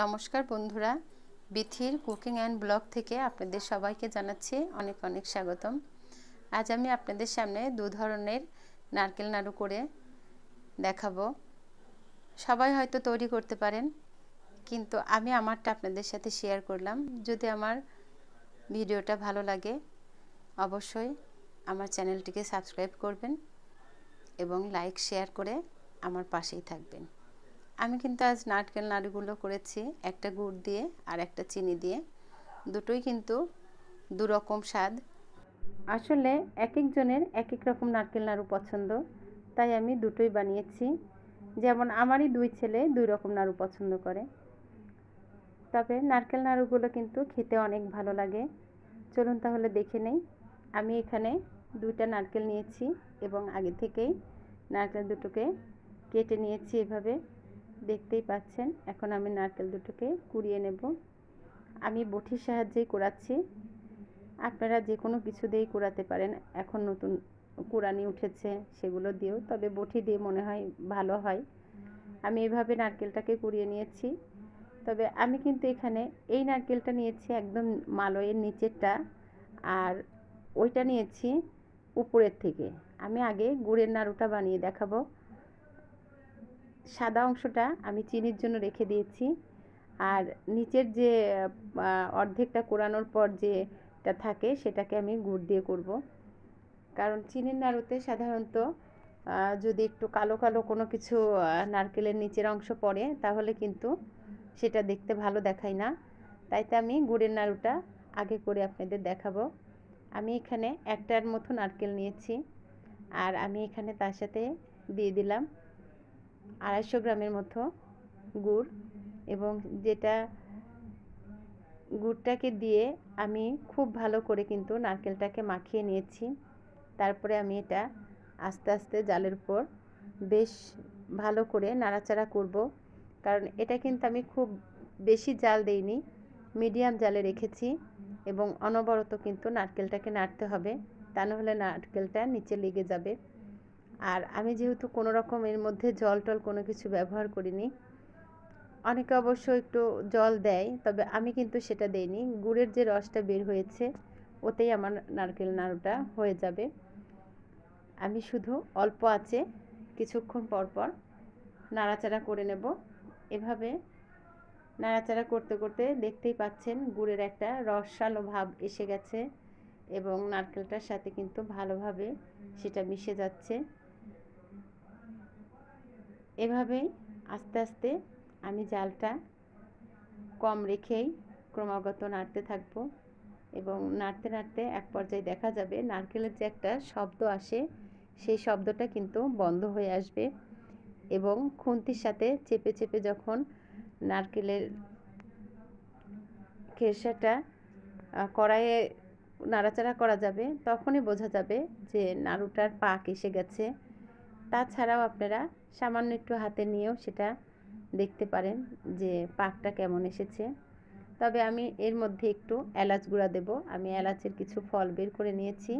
নমস্কার বন্ধুরা, বিথির cooking and blog থেকে আপনাদের সবাইকে জানাচ্ছি অনেক অনেক স্বাগতম। আজ আমি আপনাদের সামনে দু ধরনের নারকেল নাড়ু করে দেখাবো। সবাই হয়তো তৈরি করতে পারেন, কিন্তু আমি আমারটা আপনাদের সাথে শেয়ার করলাম। যদি আমার ভিডিওটা ভালো লাগে, অবশ্যই আমার চ্যানেলটিকে সাবস্ক্রাইব করবেন এবং লাইক শেয়ার করে আমার পাশেই থাকবেন। আমি কিন্তু আজ নারকেল নাড়ুগুলো করেছি, একটা গুড় দিয়ে আর একটা চিনি দিয়ে। দুটোই কিন্তু দু রকম স্বাদ। আসলে এক একজনের এক এক রকম নারকেল নাড়ু পছন্দ, তাই আমি দুটোই বানিয়েছি। যেমন আমারই দুই ছেলে দুই রকম নাড়ু পছন্দ করে। তবে নারকেল নাড়ুগুলো কিন্তু খেতে অনেক ভালো লাগে। চলুন তাহলে দেখে নেই। আমি এখানে দুইটা নারকেল নিয়েছি এবং আগে থেকেই নারকেল দুটোকে কেটে নিয়েছি এভাবে। দেখতেই পাচ্ছেন, এখন আমি নারকেল দুটোকে কুড়িয়ে নেব। আমি বটির সাহায্যেই কুড়াচ্ছি। আপনারা যে কোনো কিছু দিয়েই কুড়াতে পারেন। এখন নতুন কুড়ানি উঠেছে, সেগুলো দিয়েও। তবে বটি দিয়ে মনে হয় ভালো হয়। আমি এভাবে নারকেলটাকে কুড়িয়ে নিয়েছি। তবে আমি কিন্তু এখানে এই নারকেলটা নিয়েছি একদম মালয়ের নিচেরটা। আর ওইটা নিয়েছি উপরের থেকে। আমি আগে গুড়ের নাড়ুটা বানিয়ে দেখাবো। সাদা অংশটা আমি চিনির জন্য রেখে দিয়েছি। আর নিচের যে অর্ধেকটা কোরানোর পর যেটা থাকে সেটাকে আমি গুড় দিয়ে করব। কারণ চিনির নাড়ুতে সাধারণত যদি একটু কালো কালো কোনো কিছু নারকেলের নিচের অংশ পড়ে তাহলে কিন্তু সেটা দেখতে ভালো দেখায় না। তাইতে আমি গুড়ের নাড়ুটা আগে করে আপনাদের দেখাবো। আমি এখানে একটার মতো নারকেল নিয়েছি। আর আমি এখানে তার সাথে দিয়ে দিলাম। আড়াইশো গ্রামের মতো গুড় এবং যেটা গুড়টাকে দিয়ে আমি খুব ভালো করে কিন্তু নারকেলটাকে মাখিয়ে নিয়েছি। তারপরে আমি এটা আস্তে আস্তে জালের উপর বেশ ভালো করে নাড়াচাড়া করব। কারণ এটা কিন্তু আমি খুব বেশি জাল দেইনি, মিডিয়াম জালে রেখেছি এবং অনবরত কিন্তু নারকেলটাকে নাড়তে হবে। তা নাহলে নারকেলটা নিচে লেগে যাবে। আর আমি যেহেতু কোনো রকম এর মধ্যে জল টল কোনো কিছু ব্যবহার করিনি, অনেকে অবশ্য একটু জল দেয়, তবে আমি কিন্তু সেটা দেইনি। গুড়ের যে রসটা বের হয়েছে, ওতেই আমার নারকেল নাড়ুটা হয়ে যাবে। আমি শুধু অল্প আছে, কিছুক্ষণ পর পর নাড়াচাড়া করে নেব। এভাবে নাড়াচাড়া করতে করতে দেখতেই পাচ্ছেন গুড়ের একটা রসালো ভাব এসে গেছে এবং নারকেলটার সাথে কিন্তু ভালোভাবে সেটা মিশে যাচ্ছে। এভাবেই আস্তে আস্তে আমি জালটা কম রেখেই ক্রমাগত নাড়তে থাকব এবং নাড়তে নাড়তে এক পর্যায়ে দেখা যাবে নারকেলের যে একটা শব্দ আসে, সেই শব্দটা কিন্তু বন্ধ হয়ে আসবে এবং খুন্তির সাথে চেপে চেপে যখন নারকেলের খেসাটা কড়াইয়ে নাড়াচাড়া করা যাবে, তখনই বোঝা যাবে যে নাড়ুটার পাক এসে গেছে। তাছাড়াও আপনারা সামান্য একটু হাতে নিয়েও সেটা দেখতে পারেন যে পাকটা কেমন এসেছে। তবে আমি এর মধ্যে একটু এলাচ গুঁড়া দেব। আমি এলাচের কিছু ফল বের করে নিয়েছি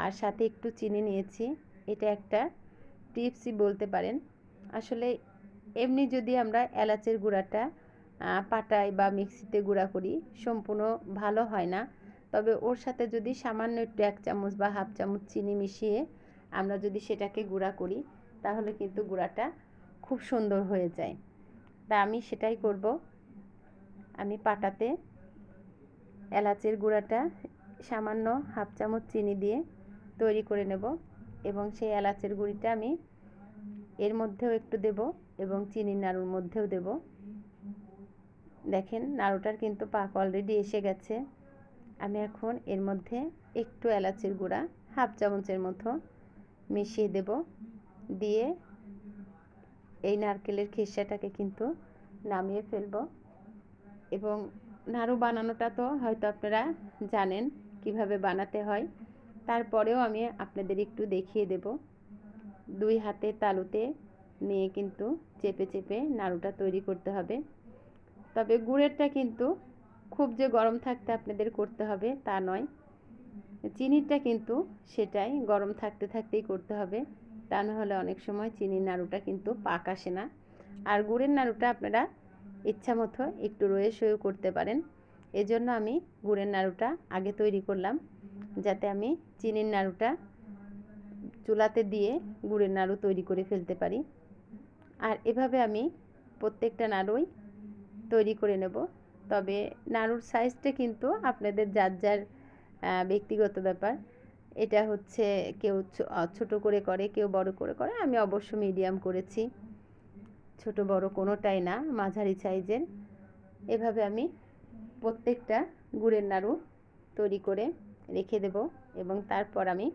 আর সাথে একটু চিনি নিয়েছি। এটা একটা টিপসই বলতে পারেন। আসলে এমনি যদি আমরা এলাচের গুঁড়াটা পাটায় বা মিক্সিতে গুঁড়া করি, সম্পূর্ণ ভালো হয় না। তবে ওর সাথে যদি সামান্য একটু এক চামচ বা হাফ চামচ চিনি মিশিয়ে আমরা যদি সেটাকে গুঁড়া করি তাহলে কিন্তু গুঁড়াটা খুব সুন্দর হয়ে যায়। তা আমি সেটাই করব। আমি পাটাতে এলাচের গুঁড়াটা সামান্য হাফ চামচ চিনি দিয়ে তৈরি করে নেব এবং সেই এলাচের গুঁড়িটা আমি এর মধ্যেও একটু দেব এবং চিনির নাড়ুর মধ্যেও দেব। দেখেন নাড়ুটার কিন্তু পাক অলরেডি এসে গেছে। আমি এখন এর মধ্যে একটু এলাচের গুঁড়া হাফ চামচের মতো মিশিয়ে দেব। দিয়ে এই নারকেলের খিসাটাকে কিন্তু নামিয়ে ফেলব। এবং নাড়ু বানানোটা তো হয়তো আপনারা জানেন কীভাবে বানাতে হয়। তারপরেও আমি আপনাদের একটু দেখিয়ে দেব। দুই হাতে তালুতে নিয়ে কিন্তু চেপে চেপে নাড়ুটা তৈরি করতে হবে। তবে গুড়েরটা কিন্তু খুব যে গরম থাকতে আপনাদের করতে হবে তা নয়। চিনিটা কিন্তু সেটাই গরম থাকতে থাকতেই করতে হবে। তা নাহলে অনেক সময় চিনির নাড়ুটা কিন্তু পাক আসে না। আর গুড়ের নাড়ুটা আপনারা ইচ্ছা মতো একটু রয়ে সয়েও করতে পারেন। এজন্য আমি গুড়ের নাড়ুটা আগে তৈরি করলাম, যাতে আমি চিনির নাড়ুটা চুলাতে দিয়ে গুড়ের নাড়ু তৈরি করে ফেলতে পারি। আর এভাবে আমি প্রত্যেকটা নাড়ুই তৈরি করে নেব। তবে নাড়ুর সাইজটা কিন্তু আপনাদের যার যার ব্যক্তিগত ব্যাপার। এটা হচ্ছে কেউ ছোট করে করে, কেউ বড় করে করে, আমি অবশ্য মিডিয়াম করেছি। ছোট বড় কোনোটাই না, মাঝারি সাইজের এভাবে আমি প্রত্যেকটা গুড়ের নাড়ু তৈরি করে রেখে দেব এবং তারপর আমি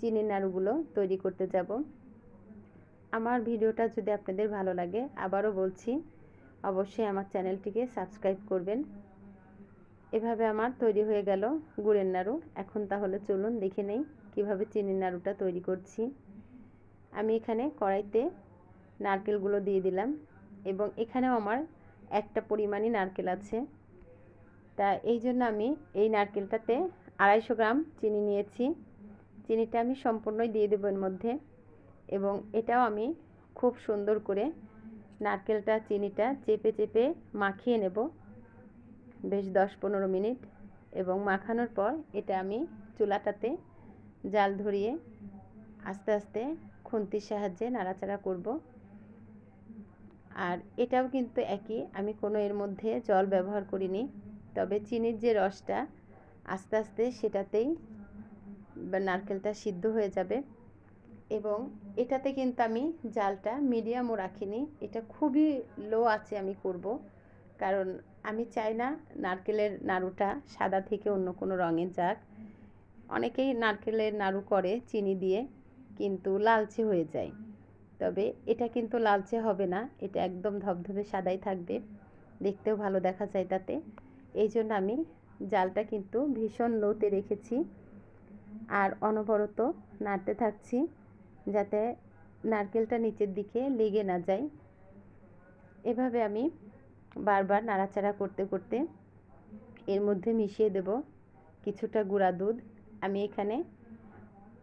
চিনির নাড়ুগুলো তৈরি করতে যাব। আমার ভিডিওটা যদি আপনাদের ভালো লাগে, আবারও বলছি, অবশ্যই আমার চ্যানেলটিকে সাবস্ক্রাইব করবেন। এভাবে আমার তৈরি হয়ে গেল গুড়ের নাড়ু। এখন তাহলে চলুন দেখে নেই কীভাবে চিনির নাড়ুটা তৈরি করছি। আমি এখানে কড়াইতে নারকেলগুলো দিয়ে দিলাম এবং এখানেও আমার একটা পরিমাণই নারকেল আছে। তা এই জন্য আমি এই নারকেলটাতে আড়াইশো গ্রাম চিনি নিয়েছি। চিনিটা আমি সম্পূর্ণই দিয়ে দেবো এর মধ্যে এবং এটাও আমি খুব সুন্দর করে নারকেলটা, চিনিটা চেপে চেপে মাখিয়ে নেব। বেশ দশ পনেরো মিনিট এবং মাখানোর পর এটা আমি চুলাটাতে জাল ধরিয়ে আস্তে আস্তে খুন্তির সাহায্যে নাড়াচাড়া করব। আর এটাও কিন্তু একই, আমি কোনো এর মধ্যে জল ব্যবহার করিনি, তবে চিনির যে রসটা আস্তে আস্তে সেটাতেই নারকেলটা সিদ্ধ হয়ে যাবে। এবং এটাতে কিন্তু আমি জালটা মিডিয়ামও রাখিনি, এটা খুবই লো আছে আমি করব। কারণ আমি চাই না নারকেলের নাড়ুটা সাদা থেকে অন্য কোনো রঙের যাক। অনেকেই নারকেলের নাড়ু করে চিনি দিয়ে কিন্তু লালচে হয়ে যায়। তবে এটা কিন্তু লালচে হবে না, এটা একদম ধবধবে সাদাই থাকবে। দেখতেও ভালো দেখা যায় তাতে। এই জন্য আমি জালটা কিন্তু ভীষণ লোতে রেখেছি আর অনবরত নাড়তে থাকছি যাতে নারকেলটা নিচের দিকে লেগে না যায়। এভাবে আমি বারবার নাড়াচাড়া করতে করতে এর মধ্যে মিশিয়ে দেব কিছুটা গুঁড়া দুধ। আমি এখানে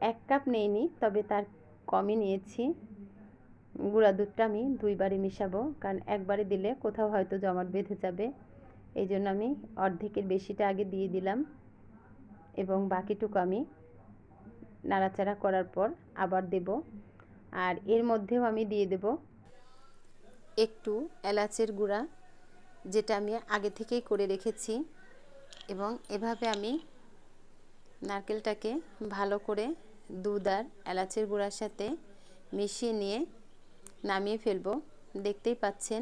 এক কাপ নিইনি, তবে তার কমই নিয়েছি। গুঁড়া দুধটা আমি দুইবারে মিশাবো, কারণ একবারে দিলে কোথাও হয়তো জমাট বেঁধে যাবে। এই জন্য আমি অর্ধেকের বেশিটা আগে দিয়ে দিলাম এবং বাকিটুকু আমি নাড়াচাড়া করার পর আবার দেব। আর এর মধ্যেও আমি দিয়ে দেব একটু এলাচের গুঁড়া। যেটা আমি আগে থেকেই করে রেখেছি এবং এভাবে আমি নারকেলটাকে ভালো করে দুধ আর এলাচের গুঁড়ার সাথে মিশিয়ে নিয়ে নামিয়ে ফেলব। দেখতেই পাচ্ছেন,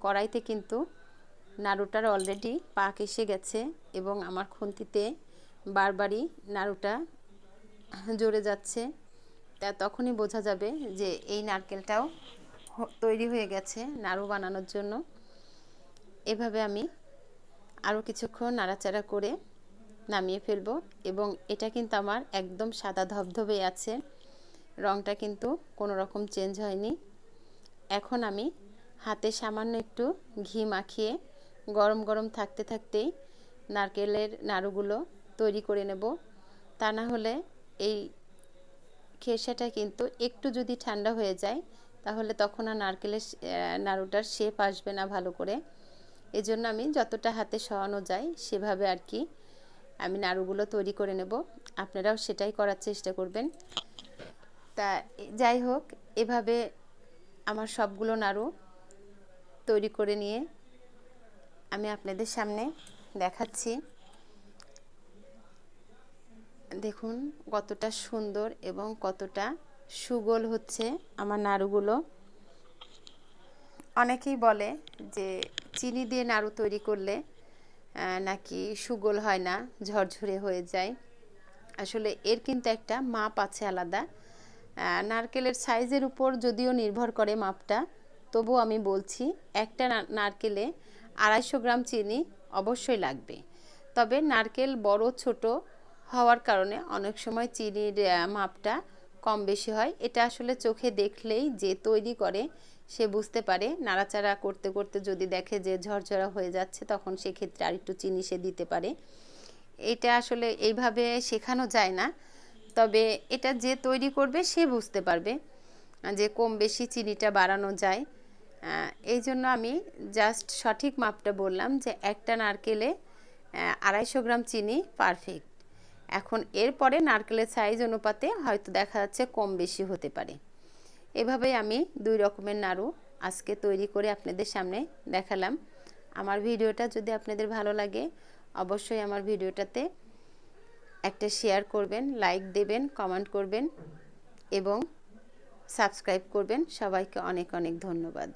কড়াইতে কিন্তু নাড়ুটার অলরেডি পাক এসে গেছে এবং আমার খুন্তিতে বারবারই নাড়ুটা জড়ে যাচ্ছে। তা তখনই বোঝা যাবে যে এই নারকেলটাও তৈরি হয়ে গেছে নাড়ু বানানোর জন্য। এভাবে আমি আরও কিছুক্ষণ নাড়াচাড়া করে নামিয়ে ফেলব এবং এটা কিন্তু আমার একদম সাদা ধবধবে আছে। রংটা কিন্তু কোনো রকম চেঞ্জ হয়নি। এখন আমি হাতে সামান্য একটু ঘি মাখিয়ে গরম গরম থাকতে থাকতেই নারকেলের নাড়ুগুলো তৈরি করে নেব। তা না হলে এই খেসাটা কিন্তু একটু যদি ঠান্ডা হয়ে যায়, তাহলে তখন আর নারকেলের নাড়ুটার শেপ আসবে না ভালো করে। এজন্য আমি যতটা হাতে সরানো যায় সেভাবে আর কি আমি নাড়ুগুলো তৈরি করে নেব। আপনারাও সেটাই করার চেষ্টা করবেন। তা যাই হোক, এভাবে আমার সবগুলো নাড়ু তৈরি করে নিয়ে আমি আপনাদের সামনে দেখাচ্ছি। দেখুন কতটা সুন্দর এবং কতটা সুগোল হচ্ছে আমার নাড়ুগুলো। অনেকেই বলে যে চিনি দিয়ে নাড়ু তৈরি করলে নাকি সুগোল হয় না, ঝরঝরে হয়ে যায়। আসলে এর কিন্তু একটা মাপ আছে আলাদা। নারকেলের সাইজের উপর যদিও নির্ভর করে মাপটা তবু আমি বলছি, একটা নারকেলে আড়াইশো গ্রাম চিনি অবশ্যই লাগবে। তবে নারকেল বড়, ছোট হওয়ার কারণে অনেক সময় চিনির মাপটা কম বেশি হয়। এটা আসলে চোখে দেখলেই যে তৈরি করে সে বুঝতে পারে। নাড়াচাড়া করতে করতে যদি দেখে যে ঝরঝরা হয়ে যাচ্ছে, তখন সেক্ষেত্রে আর একটু চিনি সে দিতে পারে। এটা আসলে এইভাবে শেখানো যায় না। তবে এটা যে তৈরি করবে, সে বুঝতে পারবে যে কম বেশি চিনিটা বাড়ানো যায়। এই জন্য আমি জাস্ট সঠিক মাপটা বললাম যে একটা নারকেলে আড়াইশো গ্রাম চিনি পারফেক্ট এখন এরপরে নারকেলের সাইজ অনুপাতে হয়তো দেখা যাচ্ছে কম বেশি হতে পারে। এভাবেই আমি দুই রকমের নাড়ু আজকে তৈরি করে আপনাদের সামনে দেখালাম। আমার ভিডিওটা যদি আপনাদের ভালো লাগে, অবশ্যই আমার ভিডিওটাতে একটা শেয়ার করবেন, লাইক দেবেন, কমেন্ট করবেন এবং সাবস্ক্রাইব করবেন। সবাইকে অনেক অনেক ধন্যবাদ।